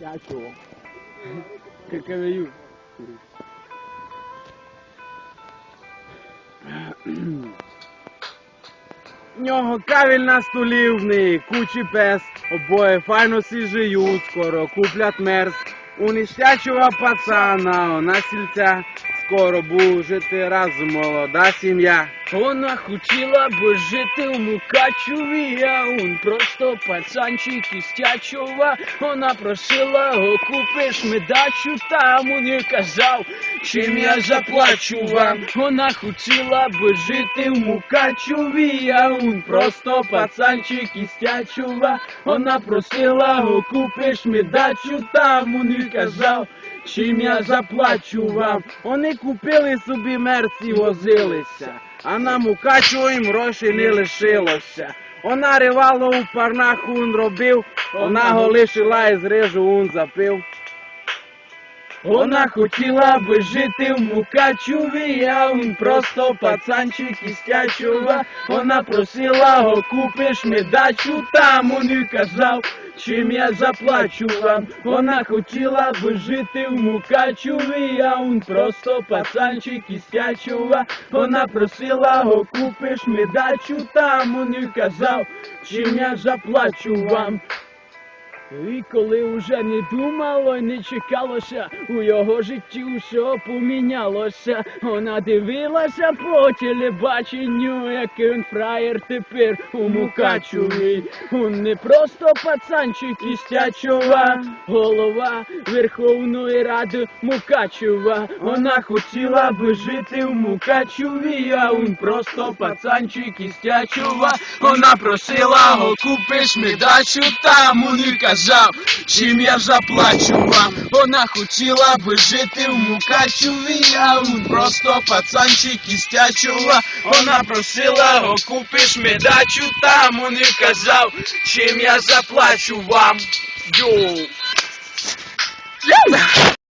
Дякую. Каковію. В нього кавіль на столі кучі пес, обоє файно сі жиють, скоро куплять мерз. У нещачого пацана, вона сільця, скоро буде жити разом молода сім'я. Вона хотіла би жити у Мукачеві, а он просто пацанчик із Тячова. Вона просила, купиш ми дачу, там он їй казав, чим я заплачу вам. Вона хотіла би жити в Мукачеві, а он просто пацанчик із Тячова. Вона просила, купиш ми дачу, там он їй казав, чим я заплачу вам. Вони купили собі мерці, возилися, а на Мукачево їм грошей не лишилося. Вона ривало у парнах он робив, вона го лишила і з рижу он запив. Вона хотіла би жити в Мукачеві, а він просто пацанчик із Тячова. Вона просила, о, купиш ми дачу, там он їй казав, чим я заплачу вам. Вона хотіла би жити в Мукачеві, а он просто пацанчик із Тячова. Вона просила, о, купиш ми дачу, там он і казав, чим я заплачу вам. І коли уже не думало, не чекалося, у його житті все помінялося. Вона дивилася по телебаченню, який він фраєр тепер у Мукачеві. Он не просто пацанчик із Тячова, голова Верховної Ради Мукачева. Вона хотіла би жити в Мукачеві, а він просто пацанчик із Тячова. Вона просила, о, купиш ми дачу, там їй казав, чим я заплачу вам. Вона хотіла би жити в Мукачеві, а він просто пацанчик і Тячова. Вона просила, окупиш медачу там он і казав, чим я заплачу вам. Йоу.